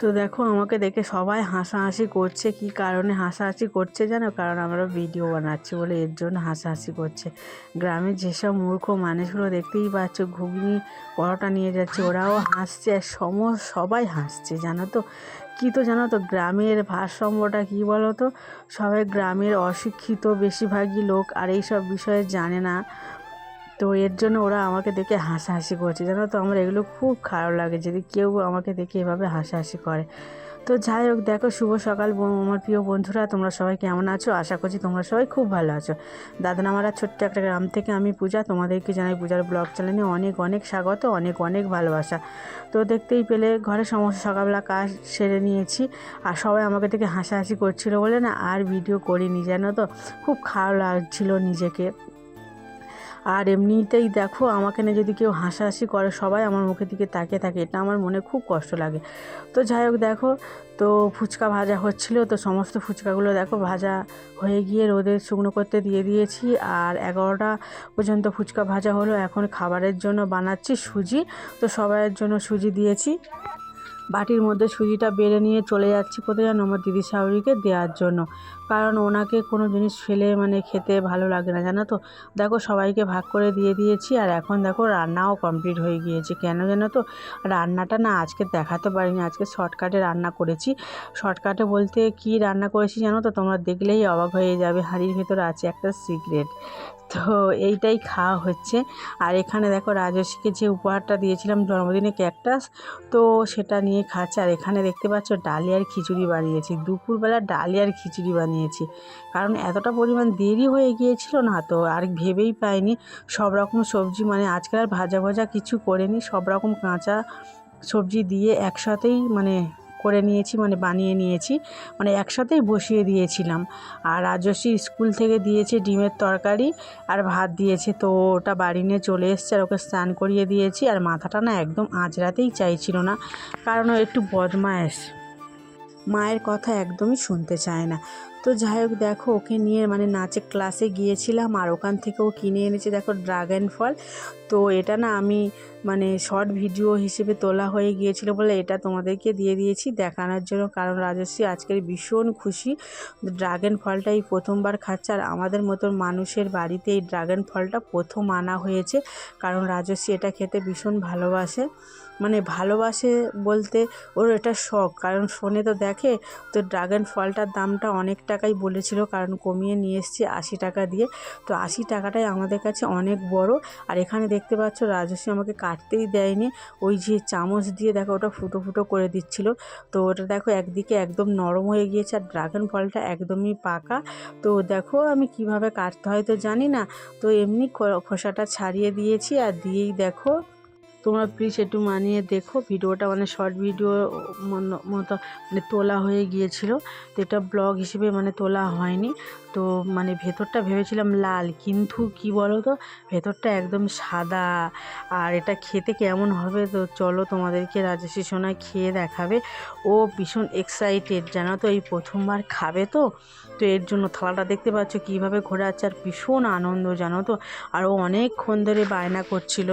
তো দেখো আমাকে দেখে সবাই হাসাহাসি করছে। কি কারণে হাসাহাসি করছে জানো? কারণ আমরা ভিডিও বানাচ্ছি বলে এর জন্য হাসাহাসি করছে। গ্রামের যেসব মূর্খ মানুষগুলো দেখতেই পাচ্ছ, ঘুগনি, পরোটা নিয়ে যাচ্ছে, ওরাও হাসছে আর সম, সবাই হাসছে, জানো তো? কী তো জানো তো, গ্রামের ভারসাম্যটা কী বলো তো? সবাই গ্রামের অশিক্ষিত বেশিরভাগই লোক আর এইসব বিষয়ে জানে না। তো এর জন্য ওরা আমাকে দেখে হাসাহাসি করছে। জানো তো, আমার এগুলো খুব খারাপ লাগে যদি কেউ আমাকে দেখে এভাবে হাসাহাসি করে। তো যাই হোক, দেখো, শুভ সকাল আমার প্রিয় বন্ধুরা, তোমরা সবাই কেমন আছো? আশা করছি তোমরা সবাই খুব ভালো আছো। দাদা দাদানামারা ছোট্ট একটা গ্রাম থেকে আমি পূজা, তোমাদেরকে জানাই পূজার ব্লগ চ্যানেলে অনেক অনেক স্বাগত, অনেক অনেক ভালোবাসা। তো দেখতেই পেলে, ঘরে সমস্ত সকালবেলা কাজ সেরে নিয়েছি আর সবাই আমাকে দেখে হাসাহাসি করছিল বলে না আর ভিডিও করিনি, জানো তো? খুব খারাপ লাগছিল নিজেকে। আর এমনিতেই দেখো, আমাকে নিয়ে যদি কেউ হাসাহাসি করে সবাই আমার মুখের দিকে তাকিয়ে থাকে, এটা আমার মনে খুব কষ্ট লাগে। তো যাই হোক দেখো, তো ফুচকা ভাজা হচ্ছিল, তো সমস্ত ফুচকাগুলো দেখো ভাজা হয়ে গিয়ে রোদে শুকনো করতে দিয়ে দিয়েছি। আর এগারোটা পর্যন্ত ফুচকা ভাজা হলো, এখন খাবারের জন্য বানাচ্ছি সুজি, তো সবাইয়ের জন্য সুজি দিয়েছি। বাটির মধ্যে সুজিটা বেড়ে নিয়ে চলে যাচ্ছি কোথায় যেন আমার দিদি শাশুড়িকে দেওয়ার জন্য। কারণ ওনাকে কোনো জিনিস ফেলে মানে খেতে ভালো লাগে না, জানো তো? দেখো সবাইকে ভাগ করে দিয়ে দিয়েছি আর এখন দেখো রান্নাও কমপ্লিট হয়ে গিয়েছে। কেন জানো তো? রান্নাটা না আজকে দেখাতে পারিনি, আজকে শর্টকাটে রান্না করেছি। শর্টকাটে বলতে কি রান্না করেছি জানো তো? তোমরা দেখলেই অবাক হয়ে যাবে, হাঁড়ির ভেতরে আছে একটা সিগারেট তো এইটাই খাওয়া হচ্ছে। আর এখানে দেখো রাজস্বীকে যে উপহারটা দিয়েছিলাম জন্মদিনে ক্যাকটাস, তো সেটা নিয়ে খাচ্ছে। আর এখানে দেখতে পাচ্ছ ডালিয়ার খিচুড়ি বানিয়েছি। দুপুরবেলা ডালিয়ার খিচুড়ি বানিয়েছি কারণ এতটা পরিমাণ দেরি হয়ে গিয়েছিল না তো, আর ভেবেই পাইনি। সব রকম সবজি মানে আজকাল আর ভাজা ভাজা কিছু করিনি, সব রকম কাঁচা সবজি দিয়ে একসাথেই মানে করে নিয়েছি মানে বানিয়ে নিয়েছি মানে একসাথেই বসিয়ে দিয়েছিলাম। আর রাজস্বী স্কুল থেকে দিয়েছে ডিমের তরকারি আর ভাত দিয়েছে, তো ওটা বাড়ি নিয়ে চলে এসছে আর ওকে স্নান করিয়ে দিয়েছি। আর মাথাটা না একদম আঁচড়াতেই চাইছিল না, কারণ ও একটু বদমায়েশ। মায়ের কথা একদমই শুনতে চায় না। তো যাই হোক, দেখো ওকে নিয়ে মানে নাচের ক্লাসে গিয়েছিলাম আর ওখান থেকেও কিনে এনেছে, দেখো ড্রাগন ফল তো এটা না আমি মানে শর্ট ভিডিও হিসেবে তোলা হয়ে গিয়েছিল বলে এটা তোমাদেরকে দিয়ে দিয়েছি দেখানোর জন্য। কারণ রাজস্বী আজকের ভীষণ খুশি। ড্রাগন ফলটা এই প্রথমবার খাচ্ছে আর আমাদের মতন মানুষের বাড়িতে এই ড্রাগন ফলটা প্রথম আনা হয়েছে। কারণ রাজস্বী এটা খেতে ভীষণ ভালোবাসে। মানে ভালোবাসে বলতে ওর এটা শখ। কারণ ফোনে তো দেখে, তো ড্রাগন ফলটার দামটা অনেক টাকাই বলেছিল, কারণ কমিয়ে নিয়ে এসেছি আশি টাকা দিয়ে। তো আশি টাকাটাই আমাদের কাছে অনেক বড়। আর এখানে দেখতে পাচ্ছ রাজস্বী আমাকে কাটতেই দেয়নি। ওই যে চামচ দিয়ে দেখো ওটা ফুটো ফুটো করে দিচ্ছিল। তো ওটা দেখো একদিকে একদম নরম হয়ে গিয়েছে আর ড্রাগন ফলটা একদমই পাকা। তো দেখো আমি কীভাবে কাটতে হয় তো জানি না। তো এমনি খোসাটা ছাড়িয়ে দিয়েছি আর দিয়েই দেখো তোমরা প্লিজ একটু মানিয়ে দেখো। ভিডিওটা মানে শর্ট ভিডিও মতো মানে তোলা হয়ে গিয়েছিল। তো এটা ব্লগ হিসেবে মানে তোলা হয়নি। তো মানে ভেতরটা ভেবেছিলাম লাল, কিন্তু কি বলো তো ভেতরটা একদম সাদা। আর এটা খেতে কেমন হবে? তো চলো তোমাদেরকে রাজস্বী সোনা খেয়ে দেখাবে। ও ভীষণ এক্সাইটেড জানো তো? এই প্রথমবার খাবে তো? তো এর জন্য থালাটা দেখতে পাচ্ছ কীভাবে ঘোরাচ্ছে। আর ভীষণ আনন্দ, জানো তো? আর ও অনেকক্ষণ ধরে বায়না করছিল।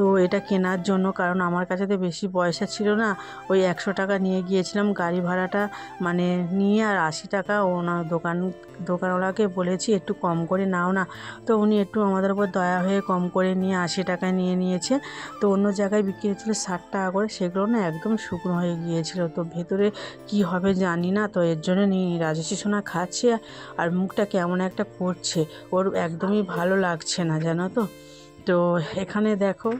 তো এটা কেনার জন্য, কারণ আমার কাছে তো বেশি পয়সা ছিল না। ওই একশো টাকা নিয়ে গিয়েছিলাম গাড়ি ভাড়াটা মানে নিয়ে আর আশি টাকা ওনার দোকান, দোকানওয়ালাকে বলেছি, একটু কম করে নাও না। তো উনি একটু আমাদের উপর দয়া হয়ে কম করে নিয়ে আশি টাকায় নিয়ে নিয়েছে। তো অন্য জায়গায় বিক্রি হচ্ছিল ষাট টাকা করে, সেগুলো না একদম শুকনো হয়ে গিয়েছিল। তো ভেতরে কি হবে জানি না, তো এর জন্য নিয়ে রাজস্বী সোনা খাচ্ছে আর মুখটা কেমন একটা করছে। ওর একদমই ভালো লাগছে না, জানো তো? তো এখানে দেখো,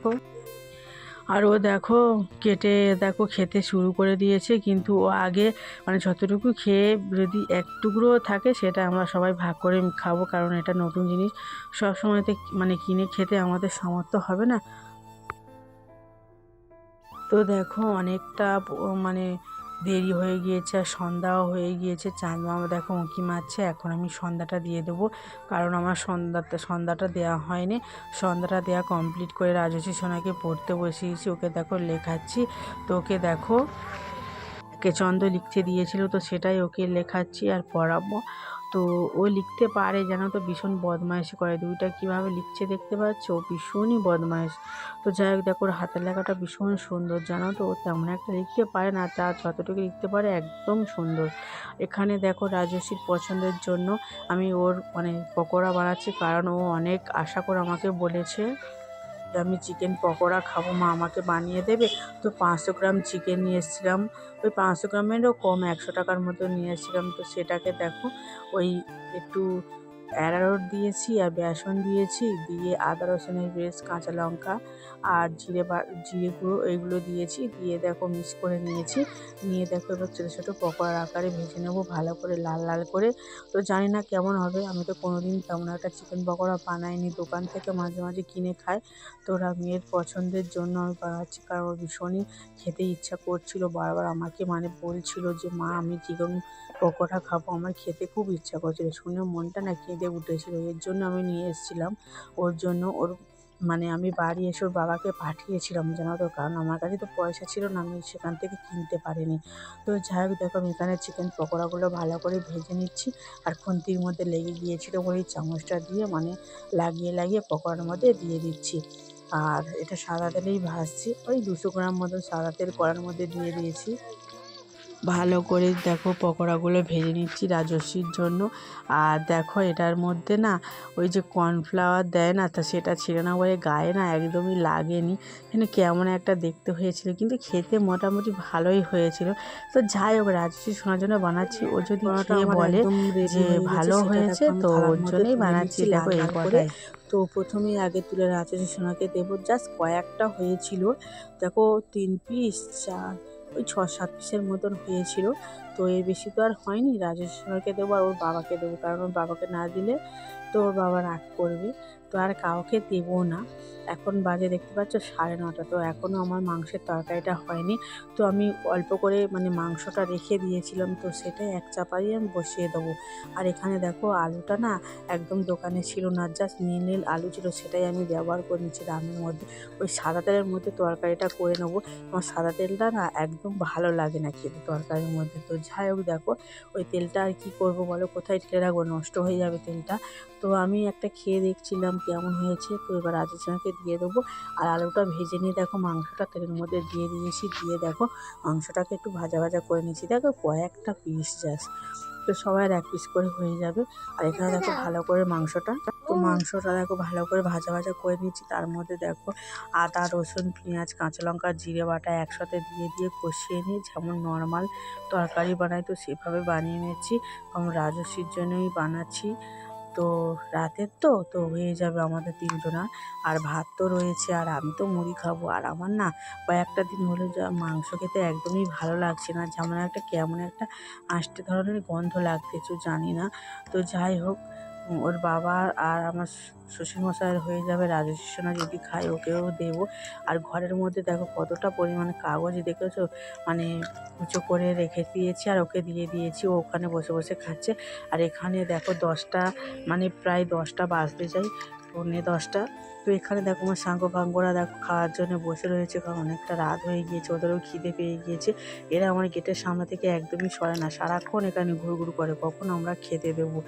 আর ও দেখো কেটে, দেখো খেতে শুরু করে দিয়েছে, কিন্তু ও আগে মানে যতটুকু খেয়ে যদি এক টুকরো থাকে সেটা আমরা সবাই ভাগ করে খাব, কারণ এটা নতুন জিনিস। সব সময়তে মানে কিনে খেতে আমাদের সামর্থ্য হবে না। তো দেখো অনেকটা মানে দেরি হয়ে গিয়েছে আর সন্ধ্যাও হয়ে গিয়েছে। চাঁদ মামা দেখো উঁকি মারছে, এখন আমি সন্ধ্যাটা দিয়ে দেবো। কারণ আমার সন্ধ্যাটা সন্ধ্যাটা দেওয়া হয়নি। সন্ধ্যাটা দেওয়া কমপ্লিট করে রাজস্বী সোনাকে পড়তে বসিয়েছি, ওকে দেখো লেখাচ্ছি। তো ওকে দেখো, কে চন্দ্র লিখতে দিয়েছিল, তো সেটাই ওকে লেখাচ্ছি আর পড়াবো। তো ও লিখতে পারে, জানো তো, ভীষণ বদমাইশি করে। দুইটা কীভাবে লিখছে দেখতে পাচ্ছ? ও ভীষণই বদমাইশ। তো যাই হোক, দেখো, ওর হাতের লেখাটা ভীষণ সুন্দর, জানো তো। ও তেমন একটা লিখতে পারে না, তা যতটুকু লিখতে পারে একদম সুন্দর। এখানে দেখো রাজস্বীর পছন্দের জন্য আমি ওর মানে পকোড়া বানাচ্ছি, কারণ ও অনেক আশা করে আমাকে বলেছে। আমি চিকেন পকোড়া খাব, মা আমাকে বানিয়ে দেবে। তো পাঁচশো গ্রাম চিকেন নিয়ে এসেছিলাম। ওই পাঁচশো গ্রামেরও কম একশো টাকার মতো নিয়ে এসেছিলাম। তো সেটাকে দেখো, ওই একটু অ্যারারোট দিয়েছি আর বেসন দিয়েছি, দিয়ে আদা রসুনের পেস্ট কাঁচা লঙ্কা আর জিরে বা, জিরে গুঁড়ো এইগুলো দিয়েছি। দিয়ে দেখো মিক্স করে নিয়েছি। নিয়ে দেখো এবার ছোটো ছোটো পকোড়ার আকারে ভেজে নেব ভালো করে লাল লাল করে। তো জানি না কেমন হবে, আমি তো কোনো দিন তেমন একটা চিকেন পকোড়া বানাইনি, দোকান থেকে মাঝে মাঝে কিনে খাই। তো ওরা মেয়ের পছন্দের জন্য আমি বানাচ্ছি, কারণ ওর ভীষণই খেতে ইচ্ছা করছিল। বারবার আমাকে মানে বলছিল যে, মা, আমি চিকেন পকোড়া খাব, আমার খেতে খুব ইচ্ছা করছিল। শুনে মনটা না কেঁদে উঠেছিল এর জন্য আমি নিয়ে এসেছিলাম। ওর জন্য ওর মানে আমি বাড়ি এসে ওর বাবাকে পাঠিয়েছিলাম জানো তো, কারণ আমার কাছে তো পয়সা ছিল না, আমি সেখান থেকে কিনতে পারিনি। তো যাই হোক, দেখো আমি এখানে চিকেন পকোড়াগুলো ভালো করে ভেজে নিচ্ছি। আর খুন্তির মধ্যে লেগে গিয়েছিল এই চামচটা দিয়ে মানে লাগিয়ে লাগিয়ে পকোড়ার মধ্যে দিয়ে দিচ্ছি। আর এটা সাদা তেলেই ভাজছি। ওই দুশো গ্রাম মতন সাদা তেল কড়ার মধ্যে দিয়ে দিয়েছি। ভালো করে দেখো পকোড়াগুলো ভেজে নিচ্ছি রাজস্বীর জন্য। আর দেখো এটার মধ্যে না ওই যে কর্নফ্লাওয়ার দেয় না তা সেটা ছিল না বলে গায়ে না একদমই লাগেনি। এখানে কেমন একটা দেখতে হয়েছিল কিন্তু খেতে মোটামুটি ভালোই হয়েছিল। তো যাই হোক রাজস্বী শোনার জন্য বানাচ্ছি। ও যদি খেয়ে বলে যে ভালো হয়েছে তো ওর জন্যই বানাচ্ছি দেখো এই কথাই তো প্রথমেই আগে তুলে রাজস্বী সোনাকে দেবো জাস্ট কয়েকটা হয়েছিল। দেখো তিন পিস চার ওই ছ সাত পিসের মতন হয়েছিল। তো এর বেশি তো আর হয়নি। রাজেশ্বরকে দেবো আর ওর বাবাকে দেবো। কারণ ওর বাবাকে না দিলে তো ওর বাবা রাগ করবে। তো আর কাউকে দেবো না। এখন বাজে, দেখতে পাচ্ছ? সাড়ে নটা। তো এখনও আমার মাংসের তরকারিটা হয়নি। তো আমি অল্প করে মানে মাংসটা রেখে দিয়েছিলাম। তো সেটাই এক চাপাই আমি বসিয়ে দেবো। আর এখানে দেখো, আলুটা না একদম দোকানে ছিল না। জাস্ট নীল নীল আলু ছিল, সেটাই আমি ব্যবহার করে নিচ্ছি রান্নার মধ্যে। ওই সাদা তেলের মধ্যে তরকারিটা করে নেব। আমার সাদা তেলটা না একদম ভালো লাগে না খেতে তরকারির মধ্যে। তো যাই হোক দেখো, ওই তেলটা আর কী করব বলো? কোথায় রাখব? নষ্ট হয়ে যাবে তেলটা। তো আমি একটা খেয়ে দেখছিলাম কেমন হয়েছে তো এবার রাজেশনাকে দিয়ে দেবো। আর আলুটা ভেজে নিয়ে দেখো মাংসটা তেলের মধ্যে দিয়ে দিয়েছি দিয়ে দেখো মাংসটাকে একটু ভাজা ভাজা করে নিয়েছি। দেখো কয়েকটা পিস জাস্ট তো সবার এক পিস করে হয়ে যাবে। আর এখানে দেখো ভালো করে মাংসটা তো মাংসটা দেখো ভালো করে ভাজা ভাজা করে নিচ্ছি তার মধ্যে দেখো আদা রসুন পেঁয়াজ কাঁচা লঙ্কা জিরে বাটা একসাথে দিয়ে দিয়ে কষিয়ে নিয়ে যেমন নর্মাল তরকারি বানাই তো সেভাবে বানিয়ে নিচ্ছি কারণ রাজস্বীর জন্যই বানাচ্ছি। তো রাতের তো তো হয়ে যাবে আমাদের তিনজনা। আর ভাত তো রয়েছে, আর আমি তো মুড়ি খাব। আর আমার না কয়েকটা দিন হলো যা মাংস খেতে একদমই ভালো লাগছে না। যেমন একটা কেমন একটা আষ্টে ধরনের গন্ধ লাগতেছে জানি না। তো যাই হোক ওর বাবা আর আমার শ্বশুরমশাইয়ের হয়ে যাবে সোনা যদি খায় ওকেও দেব। আর ঘরের মধ্যে দেখো কতটা পরিমাণে কাগজ দেখেছ? মানে উঁচু করে রেখে দিয়েছি আর ওকে দিয়ে দিয়েছি, ও ওখানে বসে বসে খাচ্ছে। আর এখানে দেখো দশটা মানে প্রায় দশটা বাজতে যাই পৌনে দশটা। তো এখানে দেখো আমার সাঙ্গ ফাঙ্গরা দেখো খাওয়ার জন্য বসে রয়েছে। কারণ অনেকটা রাত হয়ে গিয়েছে ওদেরও খিদে পেয়ে গিয়েছে। এরা আমার গেটের সামনে থেকে একদমই সরে না। সারাক্ষণ এখানে ঘুরঘুর করে কখন আমরা খেতে দেবো?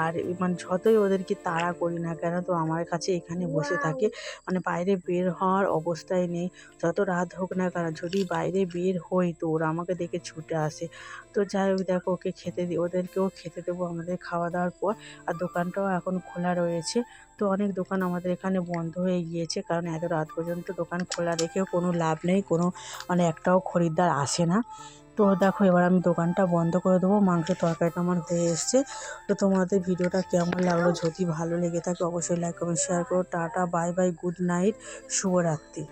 আর মানে যতই ওদেরকে তাড়া করি না কেন তো আমার কাছে এখানে বসে থাকে। মানে বাইরে বের হওয়ার অবস্থায় নেই। যত রাত হোক না কেন যদি বাইরে বের হই তো ওরা আমাকে দেখে ছুটে আসে। তো যাই হোক দেখো ওকে খেতে দিই ওদেরকেও খেতে দেবো আমাদের খাওয়া দাওয়ার পর। আর দোকানটাও এখন খোলা রয়েছে। তো অনেক দোকান আমাদের এখানে বন্ধ হয়ে গিয়েছে, কারণ এত রাত পর্যন্ত দোকান খোলা রেখেও কোনো লাভ নেই, কোনো মানে একটাও খরিদ্দার আসে না। তো দেখো, এবার আমি দোকানটা বন্ধ করে দেবো মাংসের তরকারিটা আমার হয়ে এসছে। তো তোমাদের ভিডিওটা কেমন লাগল, যদি ভালো লেগে থাকে অবশ্যই লাইক কমেন্ট শেয়ার করো। Tata bye bye good night শুভরাত্রি।